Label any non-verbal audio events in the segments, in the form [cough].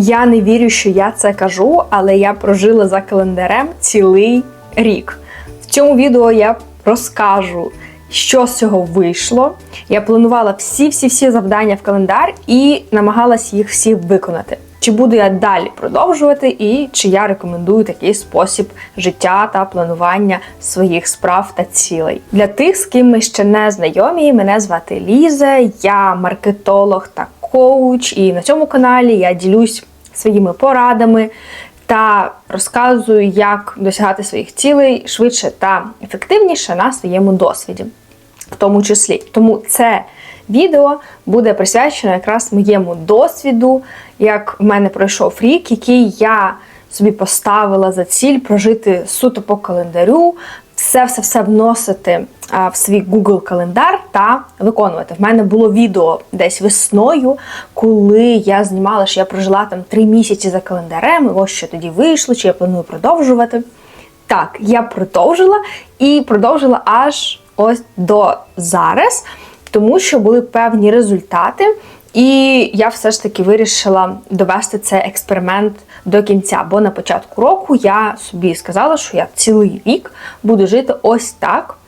Я не вірю, що я це кажу, але я прожила за календарем цілий рік. В цьому відео я розкажу, що з цього вийшло. Я планувала всі-всі-всі завдання в календар і намагалась їх всі виконати. Чи буду я далі продовжувати, і чи я рекомендую такий спосіб життя та планування своїх справ та цілей для тих, з ким ми ще не знайомі. Мене звати Ліза, я маркетолог та коуч, і на цьому каналі я ділюсь своїми порадами та розказую, як досягати своїх цілей швидше та ефективніше на своєму досвіді, в тому числі. Тому це відео буде присвячено якраз моєму досвіду, як в мене пройшов рік, який я собі поставила за ціль прожити суто по календарю, все-все-все вносити в свій Google календар та виконувати. В мене було відео десь весною, коли я знімала, що я прожила там три місяці за календарем, і ось що тоді вийшло, чи я планую продовжувати. Так, я продовжила і продовжила аж ось до зараз, тому що були певні результати. І я все ж таки вирішила довести цей експеримент до кінця. Бо на початку року я собі сказала, що я цілий рік буду жити ось так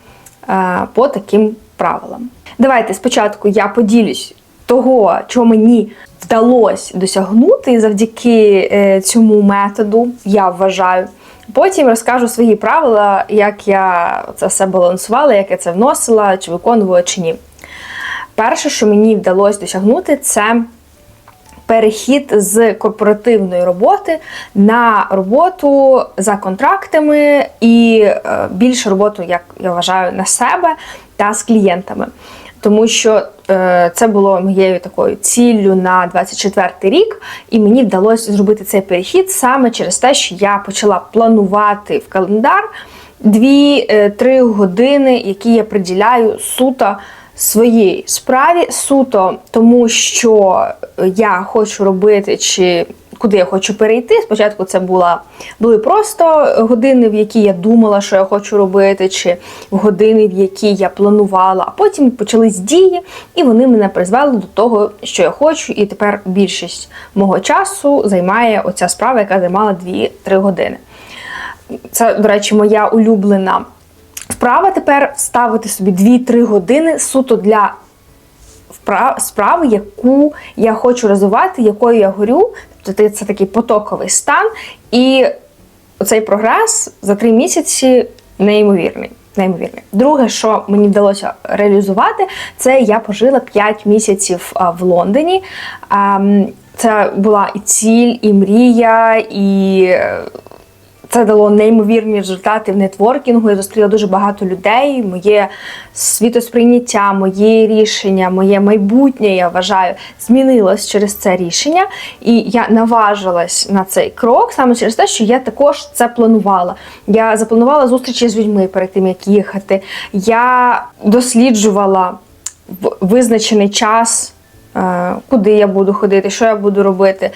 е, по таким правилам. Давайте спочатку я поділюсь того, чого мені вдалося досягнути завдяки е, цьому методу, я вважаю. Потім розкажу свої правила, як я це все балансувала, як я це вносила, чи виконувала, чи ні. Перше, що мені вдалося досягнути, це перехід з корпоративної роботи на роботу за контрактами і е, більше роботу, як я вважаю, на себе та з клієнтами. Тому що е, це було моєю такою ціллю на 24 рік, і мені вдалося зробити цей перехід саме через те, що я почала планувати в календар 2-3 години, які я приділяю суто своїй справі, суто тому, що я хочу робити, чи куди я хочу перейти. Спочатку це була, були просто години, в які я думала, що я хочу робити, чи години, в які я планувала, а потім почались дії, і вони мене призвели до того, що я хочу, і тепер більшість мого часу займає оця справа, яка займала 2-3 години. Це, до речі, моя улюблена вправа тепер ставити собі 2-3 години суто для справи, яку я хочу розвивати, якою я горю. Тобто це такий потоковий стан. І цей прогрес за 3 місяці неймовірний. Неймовірний. Друге, що мені вдалося реалізувати, це я пожила 5 місяців в Лондоні. Це була і ціль, і мрія, і це дало неймовірні результати в нетворкінгу. Я зустріла дуже багато людей. Моє світосприйняття, моє рішення, моє майбутнє, я вважаю, змінилось через це рішення. І я наважилась на цей крок саме через те, що я також це планувала. Я запланувала зустрічі з людьми перед тим, як їхати. Я досліджувала в визначений час, е, куди я буду ходити, що я буду робити.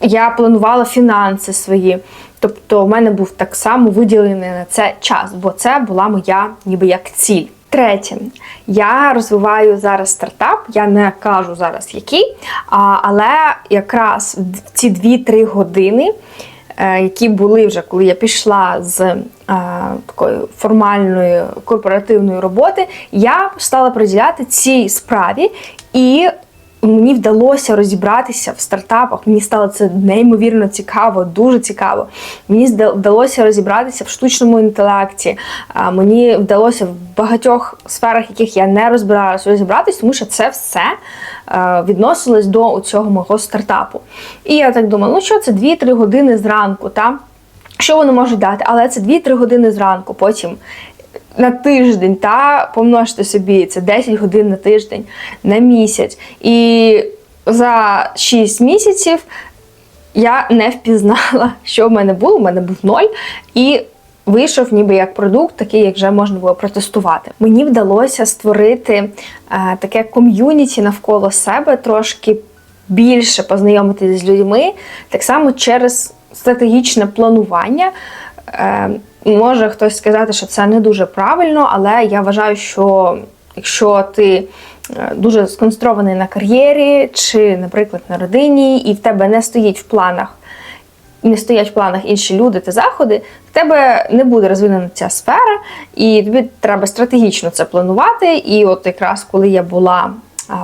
Я планувала фінанси свої. Тобто, в мене був так само виділений на це час, бо це була моя ніби як ціль. Третє, я розвиваю зараз стартап, я не кажу зараз який, але якраз в ці 2-3 години, е, які були вже, коли я пішла з е, такої формальної корпоративної роботи, я стала приділяти цій справі і мені вдалося розібратися в стартапах. Мені стало це неймовірно цікаво, дуже цікаво. Мені вдалося розібратися в штучному інтелекті. Мені вдалося в багатьох сферах, яких я не розбиралася, розібратися, тому що це все відносилось до цього мого стартапу. І я так думала, ну що це 2-3 години зранку, та? Що вони можуть дати? Але це 2-3 години зранку. Потім на тиждень, та помножте собі це 10 годин на тиждень, на місяць. І за 6 місяців я не впізнала, [laughs] що в мене було. У мене був ноль. І вийшов ніби як продукт, такий, як вже можна було протестувати. Мені вдалося створити е, таке ком'юніті навколо себе, трошки більше познайомитися з людьми, так само через стратегічне планування. Е, Може хтось сказати, що це не дуже правильно, але я вважаю, що якщо ти е, дуже сконцентрований на кар'єрі чи, наприклад, на родині, і в тебе не стоїть в планах. Не стоять в планах інші люди та заходи, в тебе не буде розвинена ця сфера, і тобі треба стратегічно це планувати. І от якраз коли я була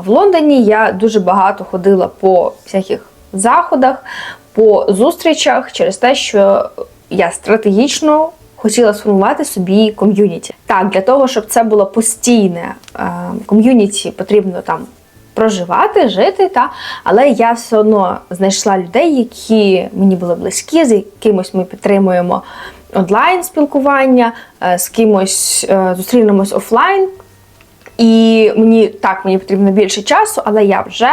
в Лондоні, я дуже багато ходила по всяких заходах, по зустрічах через те, що я стратегічно хотіла сформувати собі ком'юніті. Так, для того, щоб це було постійне е, ком'юніті, потрібно там проживати, жити, та але я все одно знайшла людей, які мені були близькі, з якимось ми підтримуємо онлайн спілкування, е, з кимось е, зустрінемось офлайн. І мені так мені потрібно більше часу, але я вже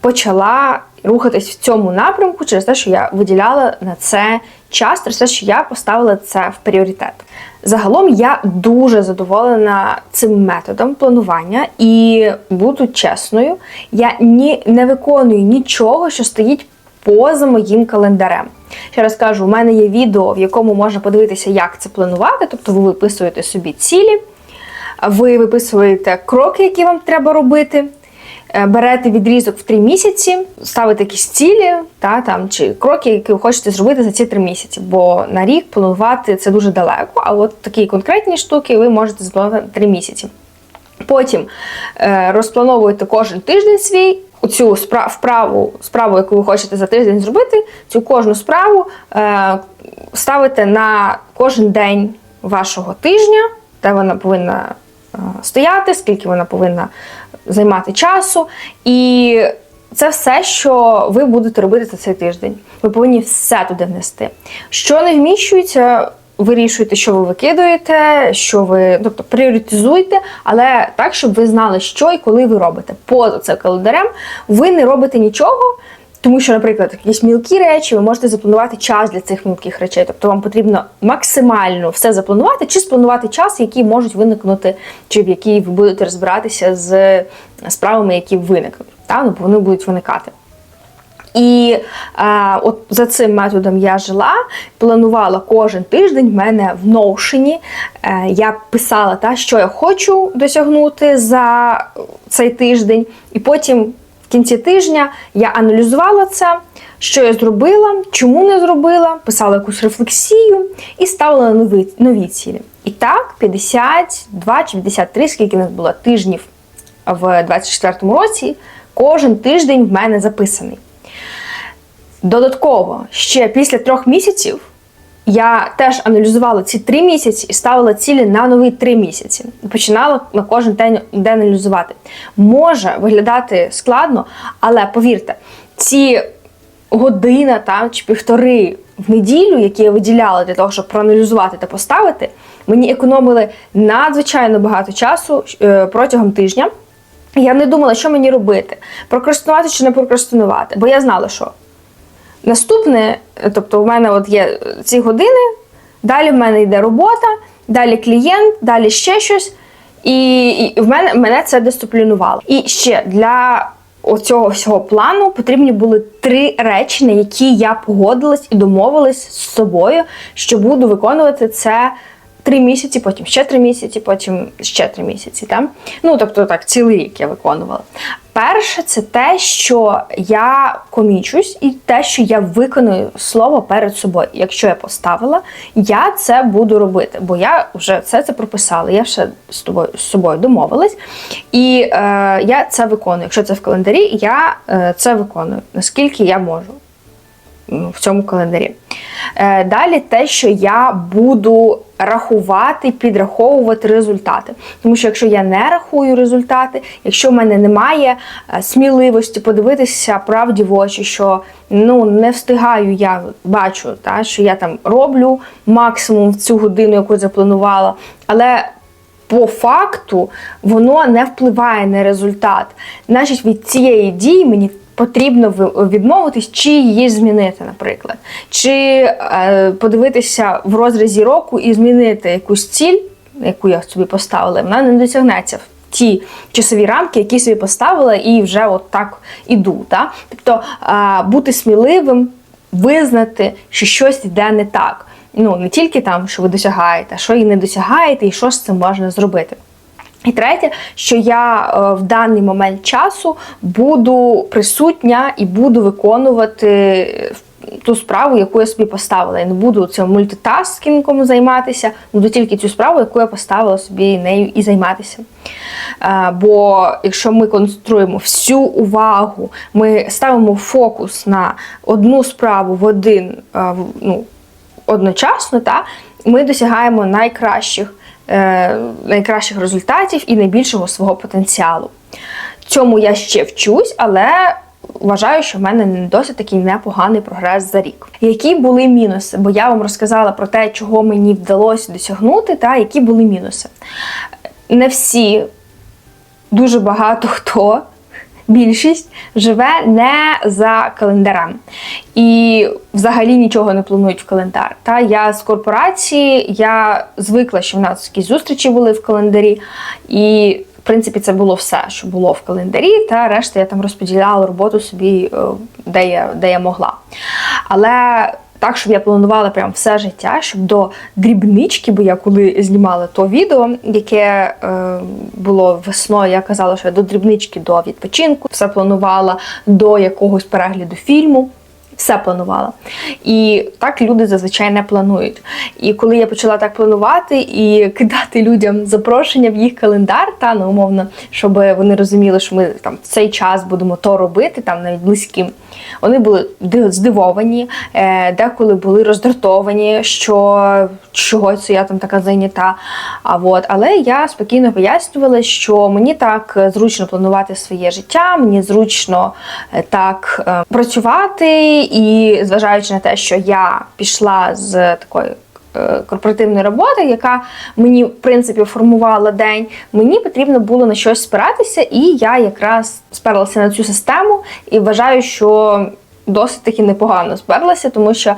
почала рухатись в цьому напрямку через те, що я виділяла на це час, через те, що я поставила це в пріоритет. Загалом я дуже задоволена цим методом планування і буду чесною, я ні не виконую нічого, що стоїть поза моїм календарем. Ще раз кажу, у мене є відео, в якому можна подивитися, як це планувати, тобто ви виписуєте собі цілі, ви виписуєте кроки, які вам треба робити. Е, Берете відрізок в три місяці, ставите якісь цілі та, там, чи кроки, які ви хочете зробити за ці три місяці. Бо на рік планувати це дуже далеко, а от такі конкретні штуки ви можете на три місяці. Потім е, розплановуєте кожен тиждень свій. Цю спра- вправу, справу, яку ви хочете за тиждень зробити, цю кожну справу е, ставите на кожен день вашого тижня, де вона повинна е, стояти, скільки вона повинна займати часу. І це все, що ви будете робити за цей тиждень. Ви повинні все туди внести. Що не вміщується, вирішуєте, що ви викидуєте, що ви, тобто пріоритизуйте, але так, щоб ви знали, що і коли ви робите. Поза цим календарем ви не робите нічого. Тому що, наприклад, якісь мілкі речі, ви можете запланувати час для цих мілких речей. Тобто вам потрібно максимально все запланувати, чи спланувати час, які можуть виникнути, чи в якій ви будете розбиратися з справами, які виникнуть. Та? Ну, вони будуть виникати. І е, от за цим методом я жила, планувала кожен тиждень в мене в Notion. Е, я писала, та, що я хочу досягнути за цей тиждень, і потім кінці тижня я аналізувала це, що я зробила, чому не зробила, писала якусь рефлексію і ставила нові, нові цілі. І так, 52 чи 53, скільки в нас було тижнів в 24-му році, кожен тиждень в мене записаний. Додатково, ще після трьох місяців я теж аналізувала ці три місяці і ставила цілі на нові три місяці. Починала на кожен день, день аналізувати. Може виглядати складно, але повірте, ці година там, чи півтори в неділю, які я виділяла для того, щоб проаналізувати та поставити, мені економили надзвичайно багато часу е, протягом тижня. Я не думала, що мені робити: прокрастинувати чи не прокрастинувати, бо я знала, що Наступне, тобто, у мене от є ці години, далі в мене йде робота, далі клієнт, далі ще щось. І, і в мене мене це дисциплінувало. І ще для оцього всього плану потрібні були три речі, на які я погодилась і домовилась з собою, що буду виконувати це. Три місяці, потім ще три місяці, потім ще три місяці. Так? Ну, тобто так, цілий рік я виконувала. Перше, це те, що я комічусь, і те, що я виконую слово перед собою. Якщо я поставила, я це буду робити, бо я вже все це прописала. Я ще з тобою з собою домовилась, і е, я це виконую. Якщо це в календарі, я е, це виконую, наскільки я можу в цьому календарі. Е, Далі те, що я буду рахувати, підраховувати результати. Тому що якщо я не рахую результати, якщо в мене немає е, сміливості подивитися правді в очі, що ну не встигаю, я бачу, та, що я там роблю максимум в цю годину, яку запланувала, але по факту воно не впливає на результат. Значить, від цієї дії мені потрібно ви- відмовитись, чи її змінити, наприклад, чи е, подивитися в розрізі року і змінити якусь ціль, яку я собі поставила, вона не досягнеться в ті часові рамки, які собі поставила, і вже от так іду. Та? Тобто е, бути сміливим, визнати, що щось йде не так. Ну, не тільки там, що ви досягаєте, а що і не досягаєте, і що з цим можна зробити. І третє, що я е, в даний момент часу буду присутня і буду виконувати е, ту справу, яку я собі поставила. Я не буду цим мультитаскінгом займатися, буду тільки цю справу, яку я поставила собі нею і займатися. Е, Бо якщо ми концентруємо всю увагу, ми ставимо фокус на одну справу в один ну, одночасно, та, ми досягаємо найкращих, найкращих результатів і найбільшого свого потенціалу. Цьому я ще вчусь, але вважаю, що в мене досить такий непоганий прогрес за рік. Які були мінуси? Бо я вам розказала про те, чого мені вдалося досягнути, та які були мінуси. Не всі, дуже багато хто. Більшість живе не за календарем і взагалі нічого не планують в календар. Та я з корпорації, я звикла, що в нас якісь зустрічі були в календарі, і в принципі це було все, що було в календарі. Та решта я там розподіляла роботу собі, е, де я, де я могла. Але так, щоб я планувала прям все життя, щоб до дрібнички, бо я коли знімала то відео, яке е, було весною, я казала, що я до дрібнички, до відпочинку, все планувала до якогось перегляду фільму. Все планувала. І так люди зазвичай не планують. І коли я почала так планувати і кидати людям запрошення в їх календар, та ну умовно, щоб вони розуміли, що ми там в цей час будемо то робити, там навіть близьким. Вони були здивовані, е, деколи були роздратовані, що чого це я там така зайнята. А от, але я спокійно пояснювала, що мені так зручно планувати своє життя, мені зручно е, так е, працювати, і зважаючи на те, що я пішла з такої. е, Корпоративної роботи, яка мені в принципі формувала день, мені потрібно було на щось спиратися, і я якраз сперлася на цю систему і вважаю, що досить таки непогано сперлася, тому що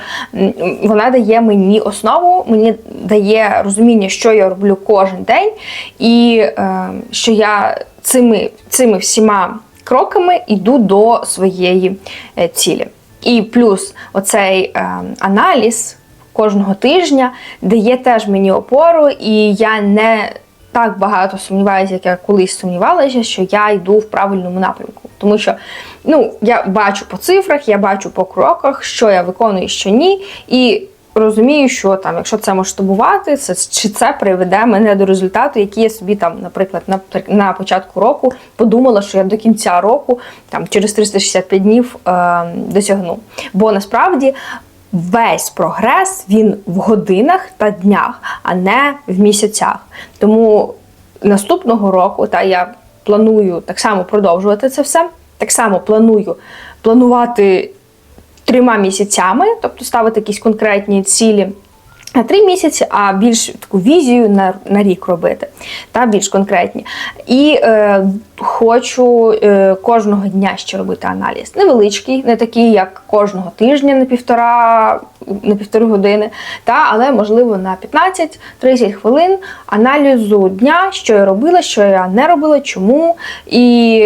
вона дає мені основу, мені дає розуміння, що я роблю кожен день, і е, що я цими, цими всіма кроками йду до своєї е, цілі. І плюс оцей е, аналіз кожного тижня дає теж мені опору, і я не так багато сумніваюся, як я колись сумнівалася, що я йду в правильному напрямку. Тому що ну, я бачу по цифрах, я бачу по кроках, що я виконую, що ні. І розумію, що там, якщо це масштабувати, це чи це приведе мене до результату, який я собі там, наприклад, на, на початку року подумала, що я до кінця року, там через 365 днів е, досягну. Бо насправді. Весь прогрес він в годинах та днях, а не в місяцях. Тому наступного року та я планую так само продовжувати це все. Так само планую планувати трьома місяцями, тобто ставити якісь конкретні цілі на три місяці, а більш таку візію на, на рік робити, та більш конкретні. І е, хочу е, кожного дня ще робити аналіз. Невеличкий, не такий, як кожного тижня на півтора, на півтори години, та, але можливо на 15-30 хвилин аналізу дня, що я робила, що я не робила, чому і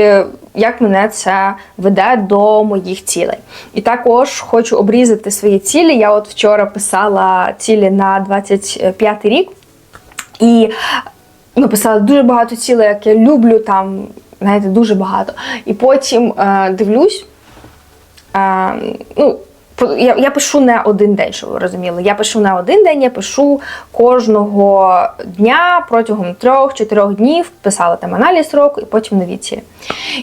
як мене це веде до моїх цілей. І також хочу обрізати свої цілі. Я от вчора писала цілі на 25 рік і написала дуже багато цілей, як я люблю, там, знаєте, дуже багато. І потім е, дивлюсь. Е, ну, я, я пишу не один день, щоб ви розуміли. Я пишу не один день, я пишу кожного дня протягом трьох-чотирьох днів, писала там аналіз року і потім нові цілі.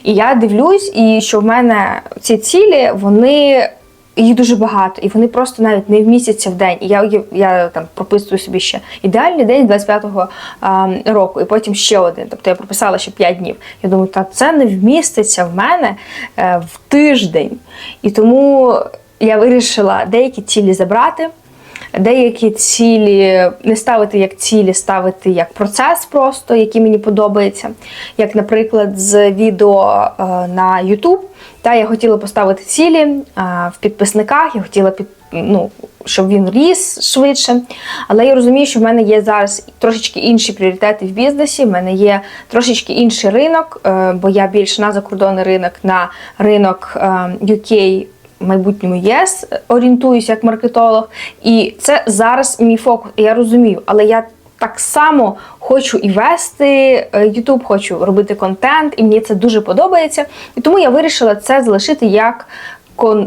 І я дивлюсь, і що в мене ці цілі, вони. Їх дуже багато, і вони просто навіть не вмістяться в день. І я, я, я там прописую собі ще ідеальний день 25-го а, року, і потім ще один. Тобто я прописала ще 5 днів. Я думаю, та це не вміститься в мене е, в тиждень. І тому я вирішила деякі цілі забрати. Деякі цілі не ставити як цілі, ставити як процес просто, який мені подобається. Як, наприклад, з відео е, на YouTube. Та я хотіла поставити цілі е, в підписниках, я хотіла під, ну, щоб він ріс швидше. Але я розумію, що в мене є зараз трошечки інші пріоритети в бізнесі. В мене є трошечки інший ринок, е, бо я більше на закордонний ринок, на ринок UK майбутньому ЄС орієнтуюся як маркетолог. І це зараз мій фокус. Я розумію, але я так само хочу і вести е, YouTube, хочу робити контент, і мені це дуже подобається. І тому я вирішила це залишити як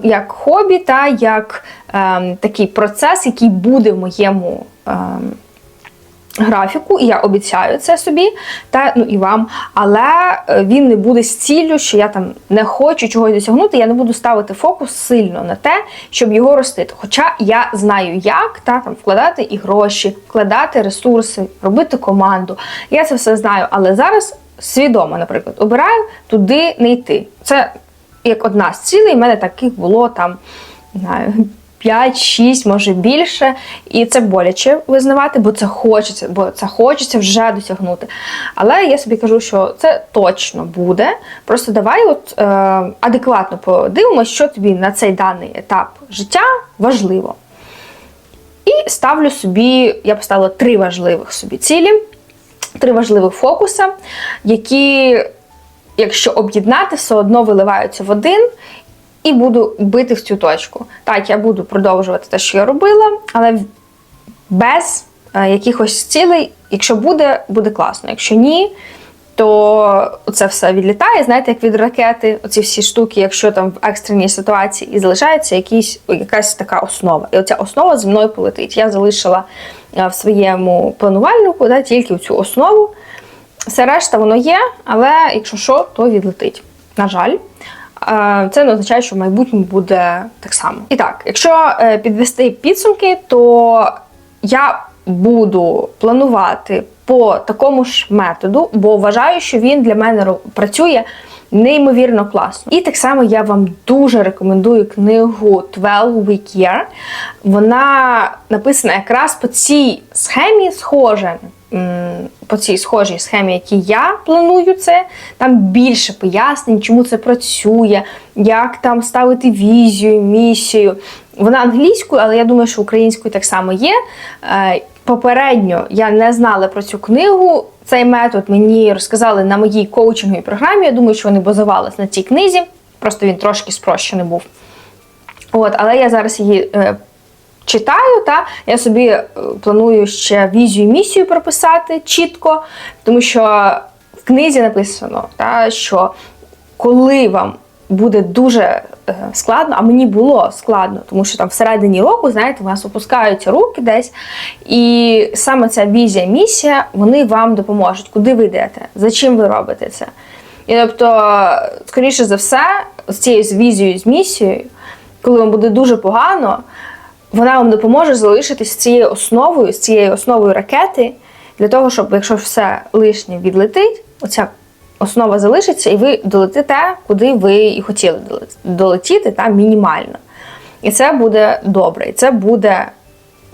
як хобі та як ем, такий процес, який буде в моєму ем, графіку, і я обіцяю це собі, та ну і вам. Але е, він не буде з ціллю, що я там не хочу чогось досягнути. Я не буду ставити фокус сильно на те, щоб його ростити. Хоча я знаю, як та там вкладати і гроші, вкладати ресурси, робити команду. Я це все знаю, але зараз свідомо, наприклад, обираю туди не йти. Це як одна з цілей. У мене таких було там не знаю. 5-6, може більше, і це боляче визнавати, бо це хочеться, бо це хочеться вже досягнути. Але я собі кажу, що це точно буде. Просто давай от е, адекватно подивимося, що тобі на цей даний етап життя важливо. І ставлю собі, я поставила три важливих собі цілі, три важливих фокуса, які, якщо об'єднати, все одно виливаються в один. І буду бити в цю точку. Так, я буду продовжувати те, що я робила, але без е, якихось цілей, якщо буде, буде класно. Якщо ні, то це все відлітає, знаєте, як від ракети, оці всі штуки, якщо там в екстреній ситуації, і залишається якісь, якась така основа. І оця основа зі мною полетить. Я залишила е, в своєму планувальнику да, тільки цю основу. Все решта воно є, але якщо що, то відлетить. На жаль. Е, Це не означає, що в майбутньому буде так само. І так, якщо е, підвести підсумки, то я буду планувати по такому ж методу, бо вважаю, що він для мене працює неймовірно класно. І так само я вам дуже рекомендую книгу 12 Week Year. Вона написана якраз по цій схемі, схоже. По цій схожій схемі, які я планую це, там більше пояснень, чому це працює, як там ставити візію, місію. Вона англійською, але я думаю, що українською так само є. Е, Попередньо я не знала про цю книгу. Цей метод мені розказали на моїй коучинговій програмі. Я думаю, що вони базувалися на цій книзі, просто він трошки спрощений був. От, але я зараз її е, читаю, та я собі е, планую ще візію і місію прописати чітко, тому що в книзі написано, та, що коли вам буде дуже складно, а мені було складно, тому що там всередині року, знаєте, у нас опускаються руки десь, і саме ця візія, місія, вони вам допоможуть, куди ви йдете, за чим ви робите це. І тобто, скоріше за все, з цією візією, з місією, коли вам буде дуже погано, вона вам допоможе залишитись цією основою, з цією основою ракети, для того, щоб, якщо все лишнє відлетить, оця основа залишиться, і ви долетите, куди ви і хотіли долетіти, та мінімально. І це буде добре, і це буде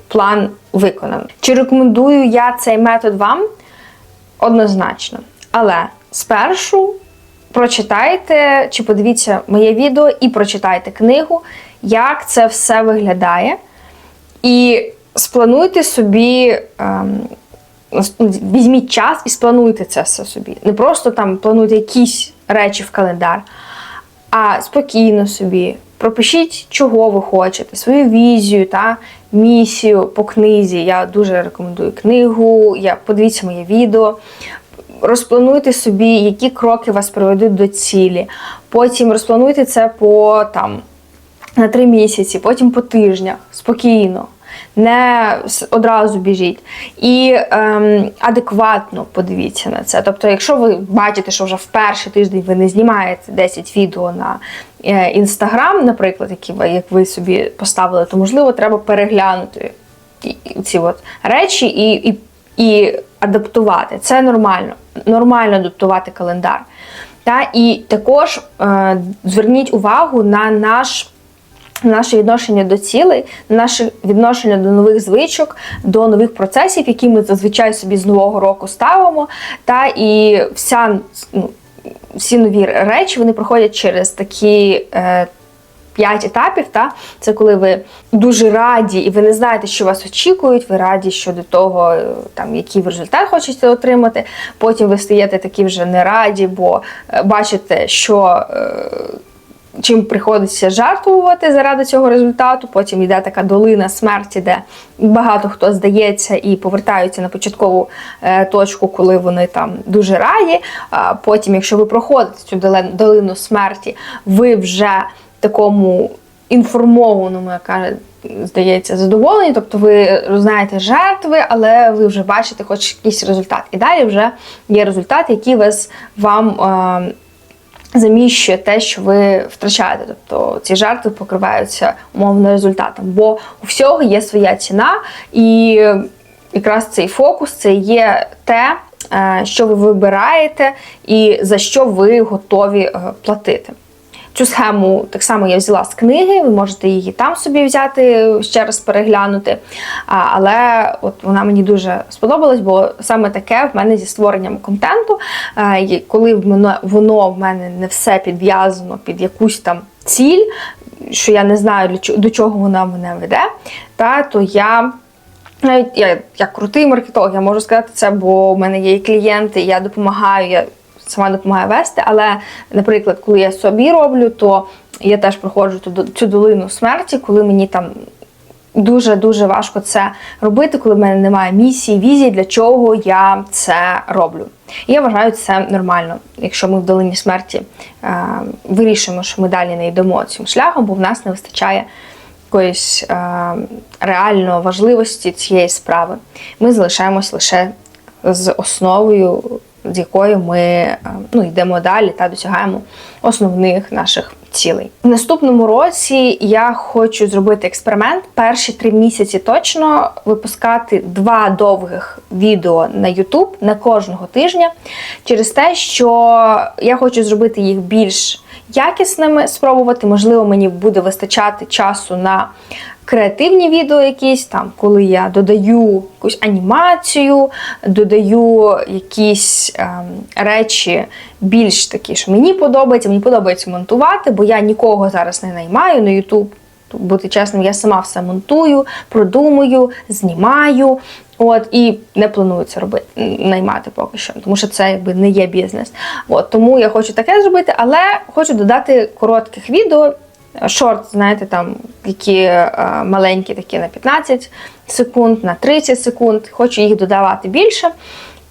план виконаний. Чи рекомендую я цей метод вам? Однозначно. Але спершу прочитайте чи подивіться моє відео і прочитайте книгу, як це все виглядає. І сплануйте собі, ем, візьміть час і сплануйте це все собі. Не просто там плануйте якісь речі в календар, а спокійно собі. Пропишіть, чого ви хочете, свою візію та місію по книзі. Я дуже рекомендую книгу. Я подивіться моє відео. Розплануйте собі, які кроки вас приведуть до цілі. Потім розплануйте це по там на три місяці, потім по тижнях, спокійно. Не одразу біжіть. І ем, адекватно подивіться на це. Тобто, якщо ви бачите, що вже в перший тиждень ви не знімаєте 10 відео на інстаграм, наприклад, які ви, як ви собі поставили, то можливо треба переглянути ці от речі і, і, і адаптувати. Це нормально. Нормально адаптувати календар. Та, і також е, зверніть увагу на наш наше відношення до цілей, наше відношення до нових звичок, до нових процесів, які ми зазвичай собі з нового року ставимо. Та і вся ну, всі нові речі вони проходять через такі. Е, П'ять етапів, та це коли ви дуже раді, і ви не знаєте, що вас очікують. Ви раді щодо того, е, там який ви результат хочете отримати. Потім ви стаєте такі вже не раді, бо е, бачите, що е, чим приходиться жартувати заради цього результату. Потім йде така долина смерті, де багато хто здається і повертаються на початкову е, точку, коли вони там дуже раді. Потім, якщо ви проходите цю долину смерті, ви вже такому інформованому, як каже, здається, задоволені. Тобто ви знаєте жертви, але ви вже бачите хоч якийсь результат. І далі вже є результат, який вас вам. Заміщує те, що ви втрачаєте. Тобто ці жертви покриваються умовно результатом. Бо у всього є своя ціна, і якраз цей фокус це є те, е, що ви вибираєте і за що ви готові е, платити. Цю схему так само я взяла з книги, ви можете її там собі взяти, ще раз переглянути. Але от вона мені дуже сподобалась, бо саме таке в мене зі створенням контенту, е, коли в мене, воно в мене не все підв'язано під якусь там ціль, що я не знаю, до чого вона мене веде, та, то я. Навіть я як крутий маркетолог, я можу сказати це, бо в мене є і клієнти, я допомагаю, я сама допомагаю вести. Але, наприклад, коли я собі роблю, то я теж проходжу цю долину смерті, коли мені там дуже дуже важко це робити, коли в мене немає місії, візії, для чого я це роблю. І я вважаю це нормально, якщо ми в долині смерті е, вирішимо, що ми далі не йдемо цим шляхом, бо в нас не вистачає якоїсь е, реально важливості цієї справи. Ми залишаємось лише з основою, з якою ми е, ну, йдемо далі та досягаємо основних наших цілей. В наступному році я хочу зробити експеримент. Перші три місяці точно випускати два довгих відео на YouTube на кожного тижня, через те, що я хочу зробити їх більш якісними, спробувати. Можливо, мені буде вистачати часу на креативні відео якісь, там, коли я додаю якусь анімацію, додаю якісь ем, речі більш такі, що мені подобається, мені подобається монтувати, бо я нікого зараз не наймаю на YouTube. Бути чесним, я сама все монтую, продумую, знімаю. От і не планую це робити, наймати поки що, тому що це якби не є бізнес. От тому я хочу таке зробити, але хочу додати коротких відео, шорт, знаєте, там які е, маленькі, такі на 15 секунд, на 30 секунд. Хочу їх додавати більше,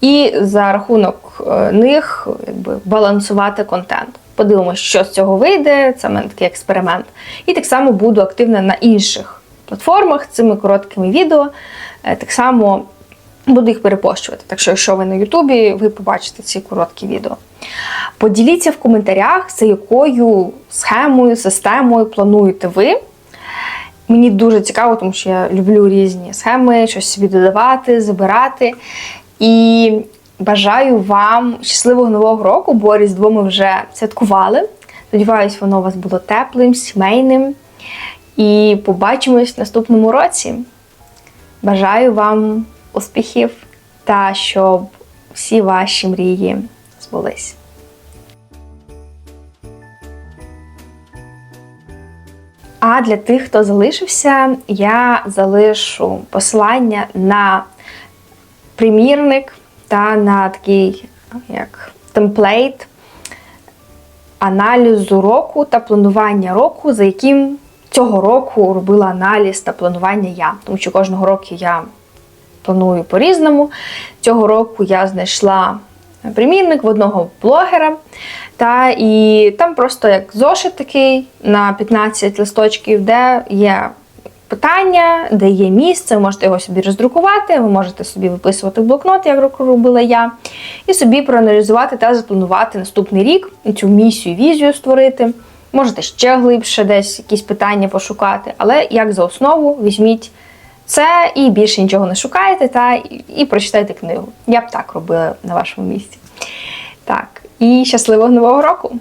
і за рахунок е, них якби балансувати контент. Подивимося, що з цього вийде. Це в мене такий експеримент. І так само буду активна на інших платформах цими короткими відео. Е, Так само буду їх перепощувати. Так що, якщо ви на Ютубі, ви побачите ці короткі відео. Поділіться в коментарях, за якою схемою, системою плануєте ви. Мені дуже цікаво, тому що я люблю різні схеми, щось собі додавати, забирати. І бажаю вам щасливого нового року, бо Різдво ми вже святкували. Сподіваюсь, воно у вас було теплим, сімейним. І побачимось в наступному році. Бажаю вам успіхів та щоб всі ваші мрії збулись. А для тих, хто залишився, я залишу посилання на примірник та на такий як темплейт аналізу року та планування року, за яким цього року робила аналіз та планування я. Тому що кожного року я планую по-різному. Цього року я знайшла примірник в одного блогера. Та, і там просто як зошит такий на 15 листочків, де є питання, де є місце, ви можете його собі роздрукувати, ви можете собі виписувати в блокнот, як робила я, і собі проаналізувати та запланувати наступний рік, цю місію, візію створити. Можете ще глибше десь якісь питання пошукати, але як за основу візьміть це і більше нічого не шукаєте, та і, і прочитайте книгу. Я б так робила на вашому місці. Так, і щасливого нового року!